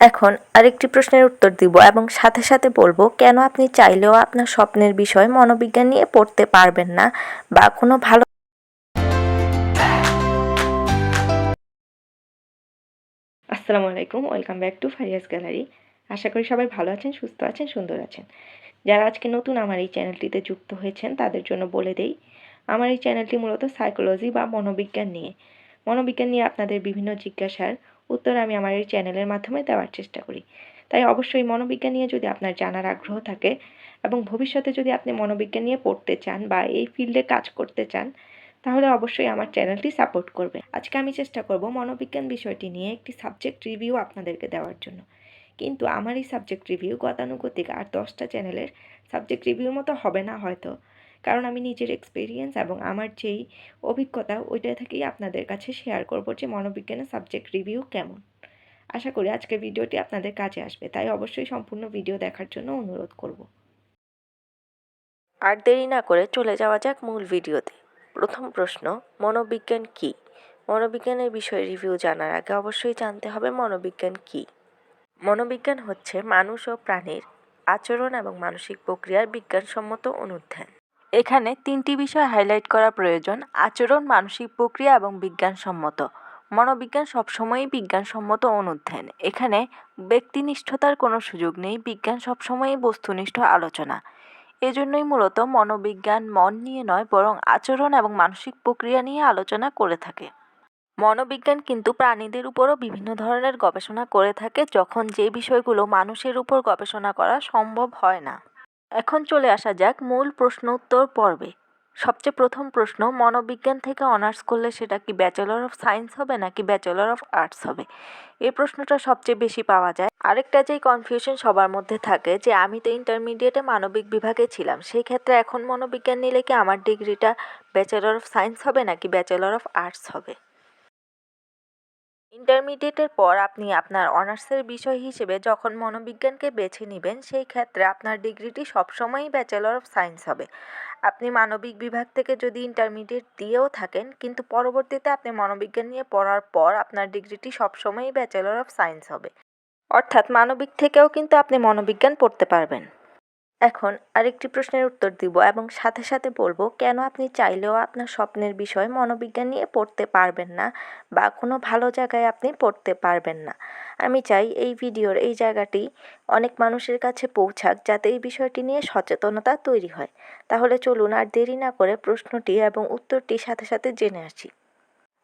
এখন আরেকটি প্রশ্নের উত্তর দিব এবং সাথে সাথে বলব, কেন আপনি চাইলেও আপনার স্বপ্নের বিষয় মনোবিজ্ঞান নিয়ে পড়তে পারবেন না বা কোনো ভালো আসসালামু আলাইকুম, ওয়েলকাম ব্যাক টু ফারিয়াস গ্যালারি। আশা করি সবাই ভালো আছেন, সুস্থ আছেন, সুন্দর আছেন। যারা আজকে নতুন আমার এই চ্যানেলটিতে যুক্ত হয়েছেন, তাদের জন্য বলে দেই, আমার এই চ্যানেলটি মূলত সাইকোলজি বা মনোবিজ্ঞান নিয়ে। মনোবিজ্ঞান নিয়ে আপনাদের বিভিন্ন জিজ্ঞাসার উত্তর আমি আমার এই চ্যানেলের মাধ্যমে দেওয়ার চেষ্টা করি। তাই অবশ্যই মনোবিজ্ঞান নিয়ে যদি আপনার জানার আগ্রহ থাকে এবং ভবিষ্যতে যদি আপনি মনোবিজ্ঞান নিয়ে পড়তে চান বা এই ফিল্ডে কাজ করতে চান, তাহলে অবশ্যই আমার চ্যানেলটি সাপোর্ট করবে আজকে আমি চেষ্টা করব মনোবিজ্ঞান বিষয়টি নিয়ে একটি সাবজেক্ট রিভিউ আপনাদেরকে দেওয়ার জন্য। কিন্তু আমার এই সাবজেক্ট রিভিউ গতানুগতিক আর দশটা চ্যানেলের সাবজেক্ট রিভিউর মতো হবে না হয়তো। কারণ আমি নিজের এক্সপিরিয়েন্স এবং আমার যেই অভিজ্ঞতা, ওইটা থেকেই আপনাদের কাছে শেয়ার করব যে মনোবিজ্ঞানের সাবজেক্ট রিভিউ কেমন। আশা করি আজকের ভিডিওটি আপনাদের কাজে আসবে, তাই অবশ্যই সম্পূর্ণ ভিডিও দেখার জন্য অনুরোধ করব। আর দেরি না করে চলে যাওয়া যাক মূল ভিডিওতে প্রথম প্রশ্ন, মনোবিজ্ঞান কি? মনোবিজ্ঞানের বিষয়ে রিভিউ জানার আগে অবশ্যই জানতে হবে মনোবিজ্ঞান কি? মনোবিজ্ঞান হচ্ছে মানুষ ও প্রাণীর আচরণ এবং মানসিক প্রক্রিয়ার বিজ্ঞানসম্মত অনুধ্যান। এখানে তিনটি বিষয় হাইলাইট করা প্রয়োজন, আচরণ, মানসিক প্রক্রিয়া এবং বিজ্ঞানসম্মত। মনোবিজ্ঞান সবসময়ই বিজ্ঞানসম্মত অনুধ্যান এখানে ব্যক্তিনিষ্ঠতার কোনো সুযোগ নেই, বিজ্ঞান সবসময়ই বস্তুনিষ্ঠ আলোচনা। এজন্যই মূলত মনোবিজ্ঞান মন নিয়ে নয়, বরং আচরণ এবং মানসিক প্রক্রিয়া নিয়ে আলোচনা করে থাকে। মনোবিজ্ঞান কিন্তু প্রাণীদের উপরও বিভিন্ন ধরনের গবেষণা করে থাকে, যখন যে বিষয়গুলো মানুষের উপর গবেষণা করা সম্ভব হয় না। এখন চলে আসা যাক মূল প্রশ্ন উত্তর পর্বে। সবচেয়ে প্রথম প্রশ্ন, মনোবিজ্ঞান থেকে অনার্স করলে সেটা কি ব্যাচেলর অফ সায়েন্স হবে নাকি ব্যাচেলর অফ আর্টস হবে? এই প্রশ্নটা সবচেয়ে বেশি পাওয়া যায়। আরেকটা যেই কনফিউশন সবার মধ্যে থাকে যে, আমি তো ইন্টারমিডিয়েটে মানবিক বিভাগে ছিলাম সেই ক্ষেত্রে এখন মনোবিজ্ঞান নিলে কি আমার ডিগ্রিটা ব্যাচেলর অফ সায়েন্স হবে নাকি ব্যাচেলর অফ আর্টস হবে? ইন্টারমিডিয়েটের পর আপনি আপনার অনার্সের বিষয় হিসেবে যখন মনোবিজ্ঞানকে বেছে নেবেন, সেই ক্ষেত্রে আপনার ডিগ্রিটি সবসময়ই ব্যাচেলর অফ সায়েন্স হবে। আপনি মানবিক বিভাগ থেকে যদি ইন্টারমিডিয়েট দিয়েও থাকেন, কিন্তু পরবর্তীতে আপনি মনোবিজ্ঞান নিয়ে পড়ার পর আপনার ডিগ্রিটি সবসময়ই ব্যাচেলর অফ সায়েন্স হবে। অর্থাৎ মানবিক থেকেও কিন্তু আপনি মনোবিজ্ঞান পড়তে পারবেন। এখন আরেকটি প্রশ্নের উত্তর দিব এবং সাথে সাথে বলব, কেন আপনি চাইলেও আপনার স্বপ্নের বিষয় মনোবিজ্ঞান নিয়ে পড়তে পারবেন না বা কোনো ভালো জায়গায় আপনি পড়তে পারবেন না। আমি চাই এই ভিডিওর এই জায়গাটি অনেক মানুষের কাছে পৌঁছাক যাতে এই বিষয়টি নিয়ে সচেতনতা তৈরি হয়। তাহলে চলুন আর দেরি না করে প্রশ্নটি এবং উত্তরটি সাথে সাথে জেনে আসি।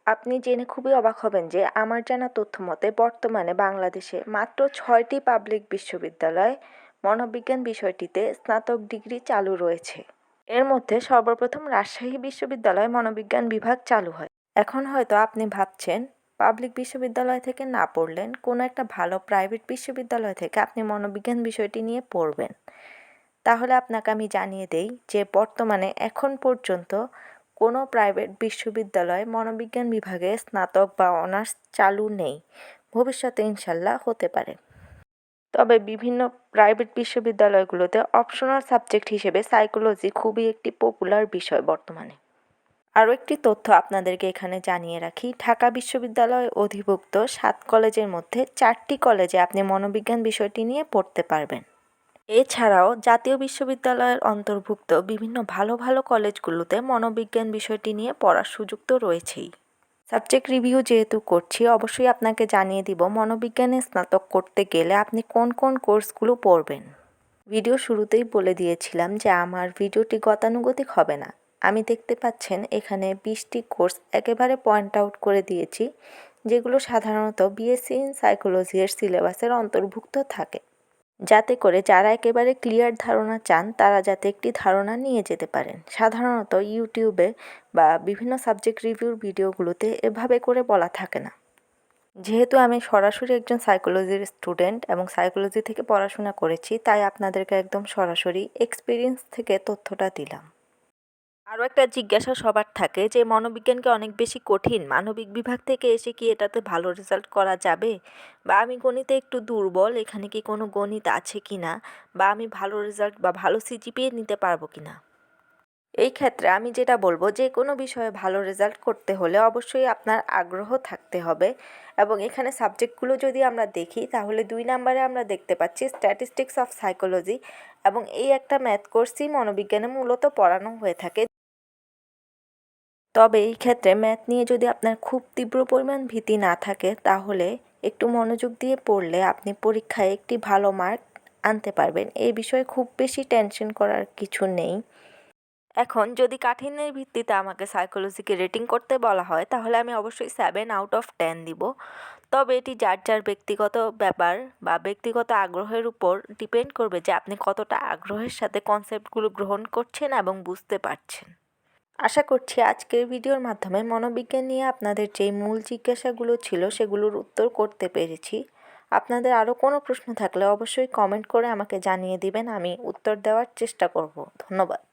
আপনি জেনে খুবই অবাক হবেন যে আমার জানা তথ্য মতে বর্তমানে বাংলাদেশে মাত্র ছয়টি পাবলিক বিশ্ববিদ্যালয় মনোবিজ্ঞান বিষয়টিতে স্নাতক ডিগ্রি চালু রয়েছে। এর মধ্যে সর্বপ্রথম রাজশাহী বিশ্ববিদ্যালয়ে মনোবিজ্ঞান বিভাগ চালু হয়। এখন হয়তো আপনি ভাবছেন, পাবলিক বিশ্ববিদ্যালয় থেকে না পড়লেন, কোনো একটা ভালো প্রাইভেট বিশ্ববিদ্যালয় থেকে আপনি মনোবিজ্ঞান বিষয়টি নিয়ে পড়বেন। তাহলে আপনাকে আমি জানিয়ে দেই যে বর্তমানে এখন পর্যন্ত কোনো প্রাইভেট বিশ্ববিদ্যালয় মনোবিজ্ঞান বিভাগে স্নাতক বা অনার্স চালু নেই। ভবিষ্যতে ইনশাল্লাহ হতে পারে। তবে বিভিন্ন প্রাইভেট বিশ্ববিদ্যালয়গুলোতে অপশনাল সাবজেক্ট হিসেবে সাইকোলজি খুবই একটি পপুলার বিষয় বর্তমানে। আরও একটি তথ্য আপনাদেরকে এখানে জানিয়ে রাখি, ঢাকা বিশ্ববিদ্যালয় অধিভুক্ত সাত কলেজের মধ্যে চারটি কলেজে আপনি মনোবিজ্ঞান বিষয়টি নিয়ে পড়তে পারবেন। এছাড়াও জাতীয় বিশ্ববিদ্যালয়ের অন্তর্ভুক্ত বিভিন্ন ভালো ভালো কলেজগুলোতে মনোবিজ্ঞান বিষয়টি নিয়ে পড়ার সুযোগ তো রয়েছেই। সাবজেক্ট রিভিউ যেহেতু করছি, অবশ্যই আপনাকে জানিয়ে দিব মনোবিজ্ঞানে স্নাতক করতে গেলে আপনি কোন কোন কোর্সগুলো পড়বেন। ভিডিও শুরুতেই বলে দিয়েছিলাম যে আমার ভিডিওটি গতানুগতিক হবে না। আমি দেখতে পাচ্ছেন এখানে বিশটি কোর্স একেবারে পয়েন্ট আউট করে দিয়েছি, যেগুলো সাধারণত বিএসসি ইন সাইকোলজি এর সিলেবাসের অন্তর্ভুক্ত থাকে। যাতে করে যারা একেবারে ক্লিয়ার ধারণা চান, তারা যাতে একটি ধারণা নিয়ে যেতে পারেন। সাধারণত ইউটিউবে বা বিভিন্ন সাবজেক্ট রিভিউর ভিডিওগুলোতে এভাবে করে বলা থাকে না। যেহেতু আমি সরাসরি একজন সাইকোলজির স্টুডেন্ট এবং সাইকোলজি থেকে পড়াশোনা করেছি, তাই আপনাদেরকে একদম সরাসরি এক্সপিরিয়েন্স থেকে তথ্যটা দিলাম। আরও একটা জিজ্ঞাসা সবার থাকে যে, মনোবিজ্ঞানকে অনেক বেশি কঠিন। মানবিক বিভাগ থেকে এসে কি এটাতে ভালো রেজাল্ট করা যাবে? বা আমি গণিতে একটু দুর্বল, এখানে কি কোনো গণিত আছে কি না? বা আমি ভালো রেজাল্ট বা ভালো সিজিপিএ নিতে পারব কি না? এই ক্ষেত্রে আমি যেটা বলব যে, কোনো বিষয়ে ভালো রেজাল্ট করতে হলে অবশ্যই আপনার আগ্রহ থাকতে হবে। এবং এখানে সাবজেক্টগুলো যদি আমরা দেখি, তাহলে দুই নম্বরে আমরা দেখতে পাচ্ছি স্ট্যাটিস্টিক্স অফ সাইকোলজি এবং এই একটা ম্যাথ কোর্সই মনোবিজ্ঞানে মূলত পড়ানো হয়ে থাকে। তবে এই ক্ষেত্রে ম্যাথ নিয়ে যদি আপনার খুব তীব্র পরিমাণ ভীতি না থাকে, তাহলে একটু মনোযোগ দিয়ে পড়লে আপনি পরীক্ষায় একটি ভালো মার্ক আনতে পারবেন। এই বিষয়ে খুব বেশি টেনশন করার কিছু নেই। এখন যদি কাঠিন্যের ভিত্তিতে আমাকে সাইকোলজিকে রেটিং করতে বলা হয়, তাহলে আমি অবশ্যই সেভেন আউট অফ টেন দিব। তবে এটি যার যার ব্যক্তিগত ব্যাপার বা ব্যক্তিগত আগ্রহের উপর ডিপেন্ড করবে যে আপনি কতটা আগ্রহের সাথে কনসেপ্টগুলো গ্রহণ করছেন এবং বুঝতে পারছেন। আশা করছি আজকের ভিডিওর মাধ্যমে মনোবিজ্ঞান নিয়ে আপনাদের যে মূল জিজ্ঞাসাগুলো ছিল সেগুলোর উত্তর করতে পেরেছি। আপনাদের আরও কোনো প্রশ্ন থাকলে অবশ্যই কমেন্ট করে আমাকে জানিয়ে দিবেন, আমি উত্তর দেওয়ার চেষ্টা করব। ধন্যবাদ।